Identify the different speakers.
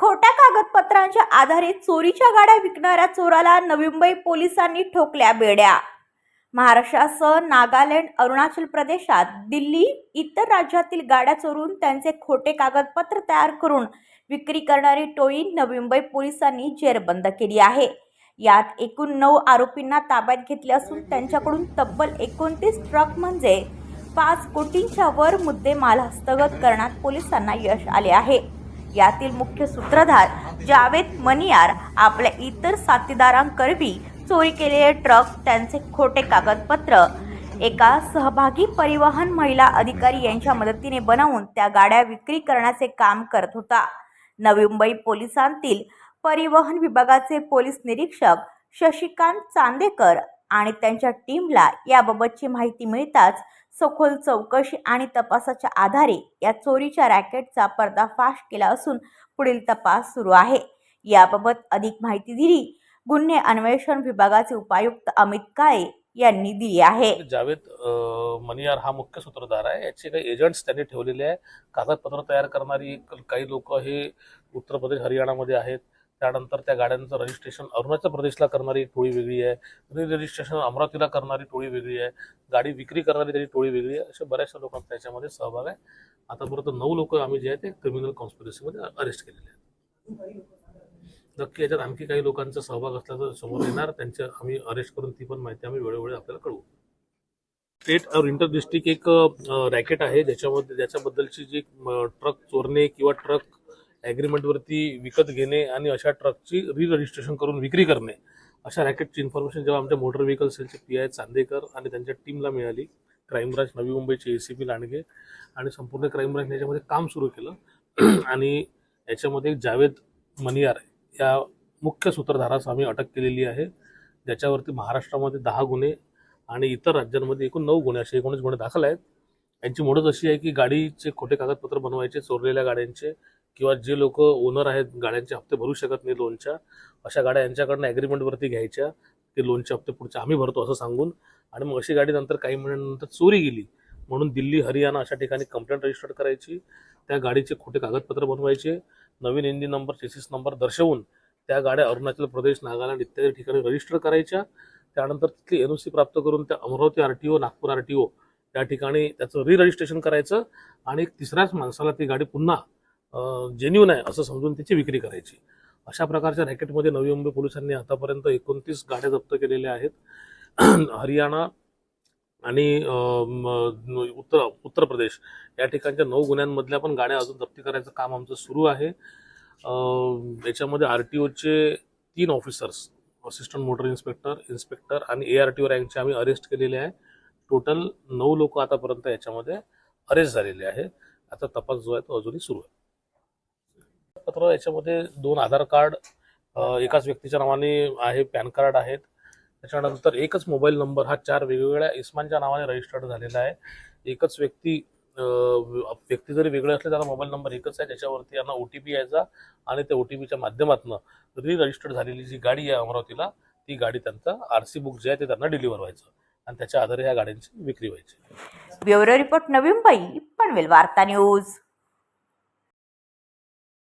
Speaker 1: खोट्या कागदपत्रांच्या आधारे चोरीच्या गाड्या विकणाऱ्या चोराला नवी मुंबई पोलिसांनी ठोकल्या बेड्या. महाराष्ट्रासह नागालँड अरुणाचल प्रदेशात दिल्ली इतर राज्यातील गाड्या चोरून त्यांचे खोटे कागदपत्र तयार करून विक्री करणारी टोळी नवी मुंबई पोलिसांनी जेरबंद केली आहे. यात एकूण नऊ आरोपींना ताब्यात घेतले असून त्यांच्याकडून तब्बल एकोणतीस ट्रक म्हणजे पाच कोटींच्या वर मुद्देमाल हस्तगत करण्यात पोलिसांना यश आले आहे. यातील मुख्य सूत्रधार जावेद मनियार आपल्या इतर साथीदारांकरवी चोरी केलेले ट्रक त्यांचे खोटे कागदपत्र एका सहभागी परिवहन महिला अधिकारी यांच्या मदतीने बनवून त्या गाड्या विक्री करण्याचे काम करत होता. नवी मुंबई पोलिसांतील परिवहन विभागाचे पोलीस निरीक्षक शशिकांत चांदेकर आणि त्यांच्या टीमला याबाबतची माहिती मिळताच सखोल चौकशी आणि तपासाच्या आधारे या चोरीच्या रॅकेटचा पर्दाफाश केला असून पुढील तपास सुरू आहे. याबाबत अधिक माहिती दिली गुन्हे अन्वेषण विभागाचे उपायुक्त अमित काळे यांनी दिली आहे.
Speaker 2: जावेद मनियार हा मुख्य सूत्रधार आहे. याचे काही एजंट्स त्यांनी ठेवलेले आहे कागदपत्र तयार करणारी काही लोक हे उत्तर प्रदेश हरियाणामध्ये आहेत. त्यानंतर त्या गाड्यांचं रजिस्ट्रेशन अरुणाचल प्रदेशला करणारी टोळी वेगळी आहे. रजिस्ट्रेशन अमरावतीला करणारी टोळी वेगळी आहे. गाडी विक्री करणारी त्याची टोळी वेगळी आहे. अशा बऱ्याचशा लोकांचा त्याच्यामध्ये सहभाग आहे. आतापर्यंत नऊ लोक आम्ही जे आहे ते क्रिमिनल कॉन्स्पिरसीमध्ये अरेस्ट केलेले आहेत. नक्की याच्यात आणखी काही लोकांचा सहभाग असल्याचं तर समोर येणार. त्यांच्या आम्ही अरेस्ट करून ती पण माहिती आम्ही वेळोवेळी आपल्याला कळवू. स्टेट और इंटर डिस्ट्रिक्ट एक रॅकेट आहे. ज्याच्यामध्ये ज्याच्याबद्दलची जी ट्रक चोरणे किंवा ट्रक ॲग्रीमेंटवरती विकत घेणे आणि अशा ट्रकची री रजिस्ट्रेशन करून विक्री करणे. अशा रॅकेटची इन्फॉर्मेशन जेव्हा आमच्या मोटर व्हेकल सेलचे पी आय चांदेकर आणि त्यांच्या टीमला मिळाली. क्राईम ब्रांच नवी मुंबईचे ए सी पी लांडगे आणि संपूर्ण क्राईम ब्रांच याच्यामध्ये काम सुरू केलं. आणि याच्यामध्ये जावेद मनियार या मुख्य सूत्रधारास आम्ही अटक केलेली आहे. ज्याच्यावरती महाराष्ट्रामध्ये दहा गुन्हे आणि इतर राज्यांमध्ये एकूण नऊ गुन्हे असे एकोणीस गुन्हे दाखल आहेत. यांची मोडच अशी आहे की गाडीचे खोटे कागदपत्र बनवायचे चोरलेल्या गाड्यांचे किंवा जे लोक ओनर आहेत गाड्यांचे हप्ते भरू शकत नाही लोनच्या अशा गाड्या यांच्याकडनं ॲग्रीमेंटवरती घ्यायच्या ते लोनचे हप्ते पुढचे आम्ही भरतो असं सांगून आणि मग अशी गाडी नंतर काही महिन्यानंतर चोरी गेली. म्हणून दिल्ली हरियाणा अशा ठिकाणी कंप्लेंट रजिस्टर करायची त्या गाडीचे खोटे कागदपत्र बनवायचे नवीन इंजिन नंबर चेसिस नंबर दर्शवून त्या गाड्या अरुणाचल प्रदेश नागालँड इत्यादी ठिकाणी रजिस्टर करायच्या. त्यानंतर तिथली एन ओ सी प्राप्त करून त्या Amravati R T O Nagpur R T O त्या ठिकाणी त्याचं री रजिस्ट्रेशन करायचं आणि एक तिसऱ्याच माणसाला ती गाडी पुन्हा जेन्युन आहे असं समजून त्याची विक्री करायची. अशा प्रकारच्या रॅकेटमध्ये नवी मुंबई पोलिसांनी आतापर्यंत एकोणतीस गाड्या जप्त केलेल्या आहेत. हरियाणा आणि उत्तर उत्तर प्रदेश या ठिकाणच्या नऊ गुन्ह्यांमधल्या पण गाड्या अजून जप्ती करायचं काम आमचं सुरू आहे. याच्यामध्ये आर टी ओचे तीन officers assistant motor inspector inspector आणि ए आर टी ओ रँकचे आम्ही अरेस्ट केलेले आहे. टोटल नऊ लोक आतापर्यंत याच्यामध्ये अरेस्ट झालेले आहे आता तपास जो आहे तो अजूनही सुरू आहे. पत्र याच्यामध्ये दोन आधार कार्ड एकाच व्यक्तीच्या नावाने आहे पॅन कार्ड आहेत. त्याच्यानंतर एकच मोबाईल नंबर हा चार वेगवेगळ्या इस्मानच्या नावाने रजिस्टर्ड झालेला आहे. एकच व्यक्ती व्यक्ती जरी वेगळे असले त्याचा मोबाईल नंबर एकच आहे. त्याच्यावरती यांना ओ टी पी यायचा आणि त्या ओ टी पीच्या माध्यमातून री रजिस्टर्ड झालेली जी गाडी आहे अमरावतीला ती गाडी त्यांचा आर सी बुक जे आहे ते त्यांना डिलिव्हर व्हायचं. आणि त्याच्या आधारे ह्या गाड्यांची विक्री व्हायची.
Speaker 1: ब्युरो रिपोर्ट नवी मुंबई पनवेल वार्ता न्यूज.